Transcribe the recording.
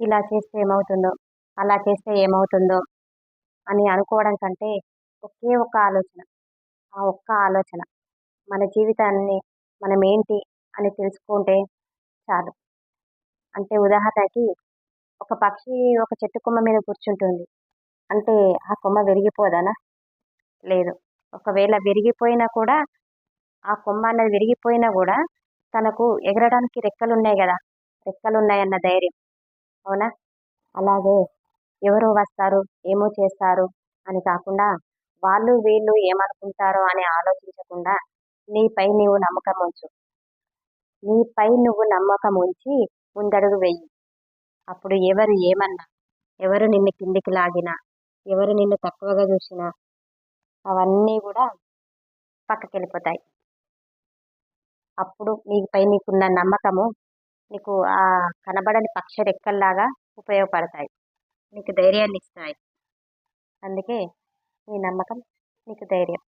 ఇలా చేస్తే ఏమవుతుందో అలా చేస్తే ఏమవుతుందో అని అనుకోవడం కంటే ఒకే ఒక్క ఆలోచన ఆ ఒక్క ఆలోచన మన జీవితాన్ని మనం ఏంటి అని తెలుసుకుంటే చాలు. అంటే ఉదాహరణకి ఒక పక్షి ఒక చెట్టు కొమ్మ మీద కూర్చుంటుంది. అంటే ఆ కొమ్మ విరిగిపోదానా? లేదు. ఒకవేళ విరిగిపోయినా కూడా ఆ కొమ్మ అన్నది విరిగిపోయినా కూడా తనకు ఎగరడానికి రెక్కలు ఉన్నాయి కదా రెక్కలు ఉన్నాయన్న ధైర్యం. అవునా? అలాగే ఎవరు వస్తారు? ఏమో చేస్తారు? అని కాకుండా వాళ్ళు వీళ్ళు ఏమనుకుంటారో అని ఆలోచించకుండా నీపై నీవు నమ్మకం ఉంచు. నీపై నువ్వు నమ్మకం ఉంచి ముందడుగు వెయ్యి అప్పుడు ఎవరు ఏమన్నా ఎవరు నిన్ను కిందికి లాగినా ఎవరు నిన్ను తక్కువగా చూసినా అవన్నీ కూడా పక్కకి వెళ్ళిపోతాయి అప్పుడు నీపై నీకున్న నమ్మకము నీకు ఆ కనబడని పక్ష రెక్కల్లాగా ఉపయోగపడతాయి. నీకు ధైర్యాన్ని ఇస్తాయి అందుకే ఈ నమ్మకం నీకు ధైర్యం.